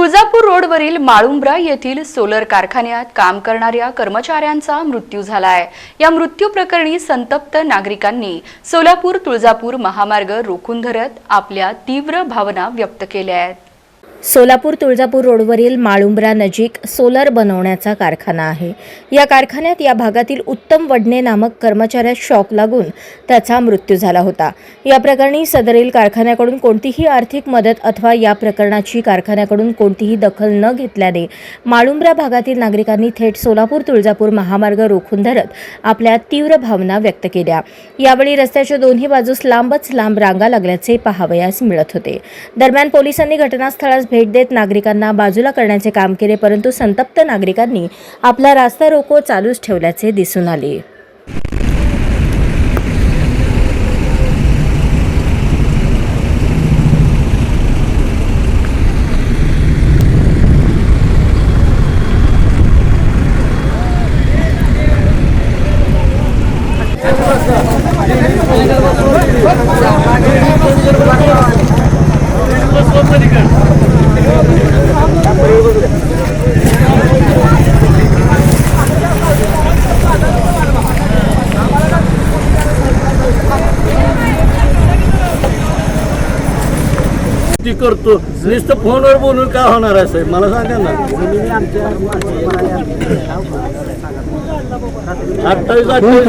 तुळजापूर रोडवरील माळुंब्रा येथील सोलर कारखान्यात काम करणाऱ्या कर्मचाऱ्यांचा मृत्यू झाला आहे या मृत्यू प्रकरणी संतप्त नागरिकांनी सोलापूर तुळजापूर महामार्ग रोखून धरत आपल्या तीव्र भावना व्यक्त केल्या आहेत. सोलापूर तुळजापूर रोडवरील माळुंब्रा नजीक सोलर बनवण्याचा कारखाना आहे. या कारखान्यात या भागातील उत्तम वडणे नामक कर्मचाऱ्यास शॉक लागून त्याचा मृत्यू झाला होता. या प्रकरणी सदरील कारखान्याकडून कोणतीही आर्थिक मदत अथवा या प्रकरणाची कारखान्याकडून कोणतीही दखल न घेतल्याने माळुंब्रा भागातील नागरिकांनी थेट सोलापूर तुळजापूर महामार्ग रोखून धरत आपल्या तीव्र भावना व्यक्त केल्या. यावेळी रस्त्याच्या दोन्ही बाजूस लांबच लांब रांगा लागल्याचे पाहावयास मिळत होते. दरम्यान पोलिसांनी घटनास्थळास भेट देत नागरिकांना बाजूला करण्याचे काम केले परंतु संतप्त नागरिकांनी आपला रास्ता रोको चालूच ठेवल्याचे दिसून आले. ती करतो. नुसतं फोनवर बोलून काय होणार आहे साहेब? मला सांगा ना. अठ्ठावीस अठ्ठावीस